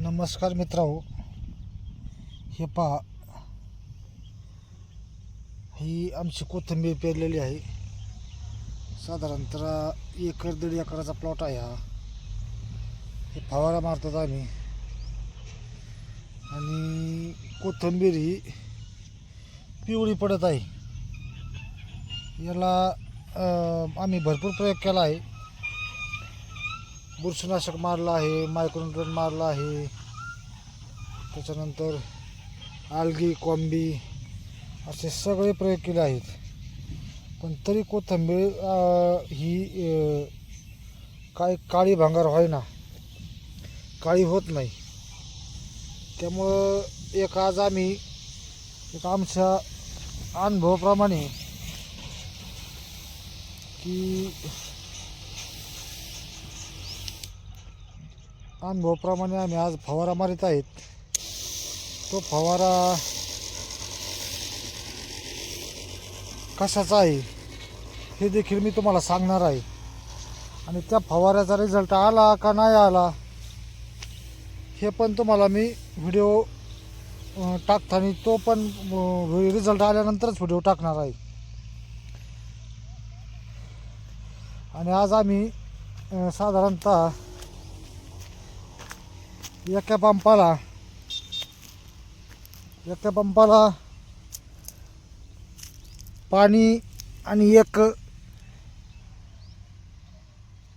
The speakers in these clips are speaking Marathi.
नमस्कार मित्रांनो. हे पहा. ही आमची कोथिंबीर पेरलेली आहे. साधारणतः एकर दीड एकराचा प्लॉट आहे हा. हे फवारा मारतात आम्ही. आणि कोथिंबीर ही पिवळी पडत आहे. याला आम्ही भरपूर प्रयोग केला आहे. बुरशीनाशक मारलं आहे मायक्रोन मारलं आहे. त्याच्यानंतर आलगी कोंबी असे सगळे प्रयोग केले आहेत. पण तरी कोथंबीर ही काय काळी भांगार व्हायना. काळी होत नाही. त्यामुळं एक आज आम्ही एक आमच्या अनुभवाप्रमाणे की अनुभवाप्रमाणे आम्ही आज फवारा मारित आहेत. तो फवारा कशाचा आहे हे देखील मी तुम्हाला सांगणार आहे. आणि त्या फवाऱ्याचा रिझल्ट आला का नाही आला हे पण तुम्हाला मी व्हिडिओ टाकताना तो पण रिझल्ट आल्यानंतरच व्हिडिओ टाकणार आहे. आणि आज आम्ही साधारणतः एका पंपाला एका पंपाला पाणी आणि एक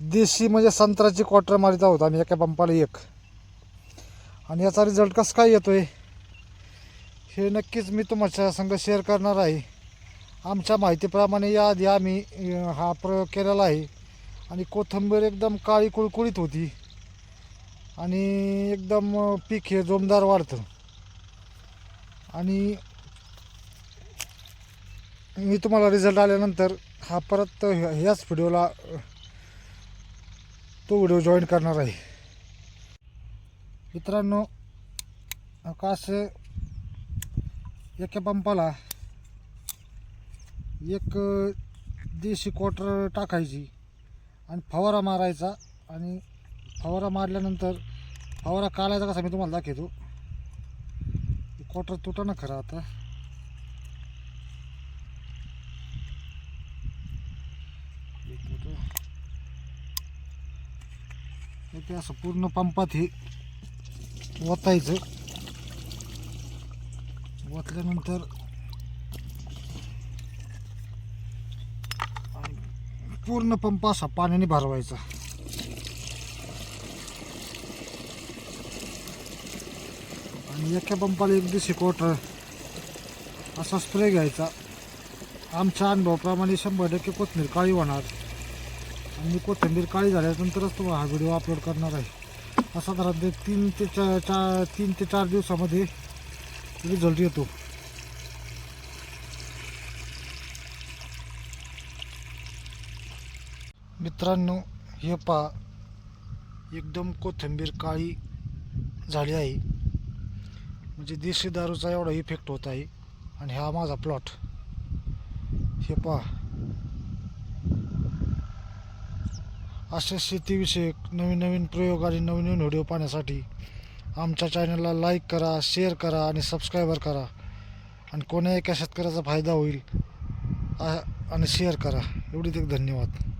देशी म्हणजे संत्र्याची क्वार्टर मारित आहोत आम्ही एका पंपाला एक. आणि याचा रिझल्ट कसं काय येतोय? हे नक्कीच मी तुमच्या संग शेअर करणार आहे. आमच्या माहितीप्रमाणे याआधी आम्ही हा प्रयोग केलेला आहे. आणि कोथिंबीर एकदम काळी कुळकुळीत होती. आणि एकदम पीक हे जोमदार वाढतं. आणि मी तुम्हाला रिझल्ट आल्यानंतर हा परत ह्या- ह्याच व्हिडिओला तो व्हिडिओ जॉईन करणार आहे. मित्रांनो का एका पंपाला एक देशी क्वार्टर टाकायची आणि फवारा मारायचा आणि फवारा मारल्यानंतर आवरा काढायचा कसा मी तुम्हाला दाखवतो. क्वार्टर तुटा ना खरं आता. ते असं पूर्ण पंपात हे ओतायचं. ओतल्यानंतर पूर्ण पंप असा पाण्याने भरवायचा. आणि एका पंपाला एक दिवशी कोटर असा स्प्रे घ्यायचा. आमच्या अनुभवाप्रमाणे शंभर टक्के कोथिंबीर काळी होणार. आणि कोथिंबीर काळी झाल्यानंतरच तुम्हाला हा व्हिडिओ अपलोड करणार आहे. असा साधारण तीन ते चार चार तीन ते चार दिवसामध्ये रिझल्ट येतो. मित्रांनो हे पहा. एकदम कोथिंबीर काळी झाली आहे. म्हणजे देशी दारूचा एवढा इफेक्ट होत आहे. आणि हा माझा प्लॉट हे पहा. अशा शेतीविषयक नवीन नवीन प्रयोग आणि नवीन नवीन व्हिडिओ पाहण्यासाठी आमच्या चॅनलला लाईक करा शेअर करा आणि सबस्क्रायबर करा. आणि कोण्या एका शेतकऱ्याचा फायदा होईल आणि शेअर करा. एवढी एक धन्यवाद.